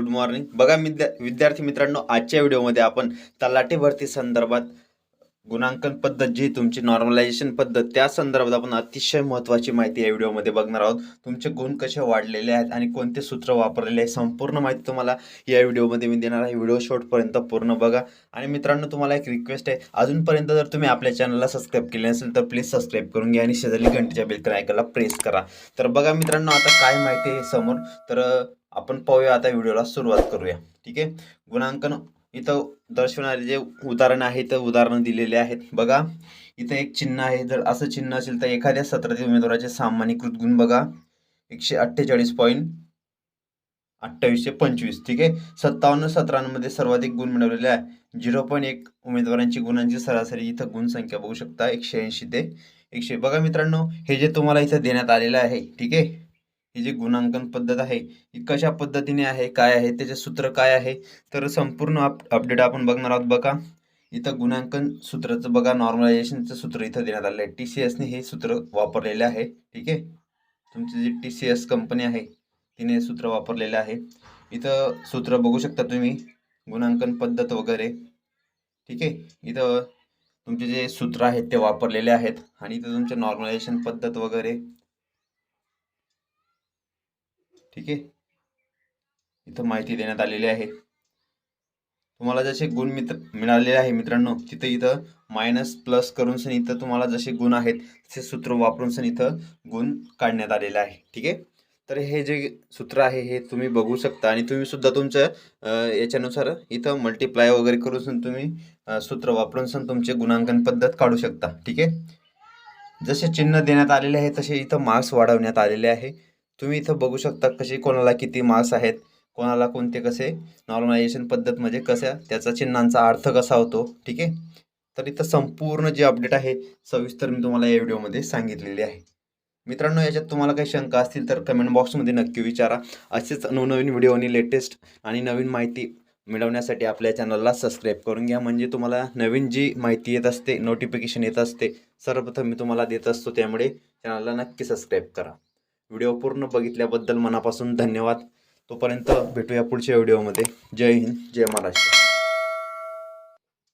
Good morning. बघा विद्या विद्यार्थी मित्रांनो आजच्या व्हिडिओमध्ये आपण तलाठी भरती संदर्भात गुणांकन पद्धत जी तुमची नॉर्मलायझेशन पद्धत त्या संदर्भात आपण अतिशय महत्त्वाची माहिती या व्हिडिओमध्ये बघणार आहोत. तुमचे गुण कसे वाढलेले आहेत आणि कोणते सूत्र वापरलेले आहे संपूर्ण माहिती तुम्हाला या व्हिडिओमध्ये मी देणार आहे. व्हिडिओ शॉर्टपर्यंत पूर्ण बघा. आणि मित्रांनो तुम्हाला एक रिक्वेस्ट आहे. अजूनपर्यंत जर तुम्ही आपल्या चॅनलला सबस्क्राईब केले नसेल तर प्लीज सबस्क्राईब करून घ्या आणि शेजारी घंटेच्या बेल ऐकायला प्रेस करा. तर बघा मित्रांनो आता काय माहिती आहे समोर? तर आपण पाहूया आता व्हिडिओला सुरुवात करूया. ठीक आहे? गुणांकन इथं दर्शवणारे जे उदाहरण आहे तर उदाहरणं दिलेले आहेत. बघा इथं एक चिन्ह आहे. जर असं चिन्ह असेल तर एखाद्या सत्रातील उमेदवाराचे सामान्यकृत गुण बघा. एकशे अठ्ठेचाळीस पॉईंट अठ्ठावीसशे पंचवीस. ठीक आहे? सत्तावन्न सत्रांमध्ये सर्वाधिक गुण मिळवलेले आहे. झिरो पॉईंट एक उमेदवारांची गुणांची सरासरी इथं गुणसंख्या बघू शकता. एकशे ऐंशी ते एकशे बघा मित्रांनो हे जे तुम्हाला इथं देण्यात आलेलं आहे ठीक आहे? ही जी गुणांकन पद्धत आहे ही कशा पद्धतीने आहे काय आहे त्याचे सूत्र काय आहे तर संपूर्ण अप अपडेट आपण बघणार आहोत बघा. इथं गुणांकन सूत्राचं बघा नॉर्मलायझेशनचं सूत्र इथं देण्यात आलं आहे. टी सी एसने हे सूत्र वापरलेले आहे ठीक आहे? तुमची G T C S company आहे तिने हे सूत्र वापरलेलं आहे. इथं सूत्र बघू शकता तुम्ही गुणांकन पद्धत वगैरे ठीक आहे? इथं तुमचे जे सूत्र आहेत ते वापरलेले आहेत. आणि इथं तुमचे नॉर्मलायझेशन पद्धत वगैरे ठीक आहे? इथं माहिती देण्यात आलेली आहे. तुम्हाला जसे गुण मित्र मिळालेले आहे मित्रांनो तिथं इथं मायनस प्लस करून सण इथं तुम्हाला जसे गुण आहेत तसे सूत्र वापरून सण इथं गुण काढण्यात आलेले आहे. ठीक आहे? तर हे जे सूत्र आहे हे तुम्ही बघू शकता आणि तुम्ही सुद्धा तुमचं याच्यानुसार इथं मल्टिप्लाय वगैरे करून सण तुम्ही सूत्र वापरून सण तुमचे गुणांकन पद्धत काढू शकता. ठीक आहे? जसे चिन्ह देण्यात आलेले आहे तसे इथं मार्क्स वाढवण्यात आलेले आहे. तुम्ही इथं बघू शकता कशी कोणाला किती मार्क्स आहेत कोणाला कोणते कसे नॉर्मलायझेशन पद्धत म्हणजे कशा त्याचा चिन्हांचा अर्थ कसा होतो ठीक आहे? तर इथं संपूर्ण जे अपडेट आहे सविस्तर मी तुम्हाला या व्हिडिओमध्ये सांगितलेले आहे. मित्रांनो याच्यात तुम्हाला काही शंका असतील तर कमेंट बॉक्समध्ये नक्की विचारा. असेच नवनवीन व्हिडिओ आणि लेटेस्ट आणि नवीन माहिती मिळवण्यासाठी आपल्या चॅनलला सबस्क्राईब करून घ्या. म्हणजे तुम्हाला नवीन जी माहिती येत असते नोटिफिकेशन येत असते सर्वप्रथम मी तुम्हाला देत असतो त्यामुळे चॅनलला नक्की सबस्क्राईब करा. व्हिडिओ पूर्ण बघितल्याबद्दल मनापासून धन्यवाद. तोपर्यंत भेटूया पुढच्या व्हिडिओमध्ये. जय हिंद जय महाराष्ट्र.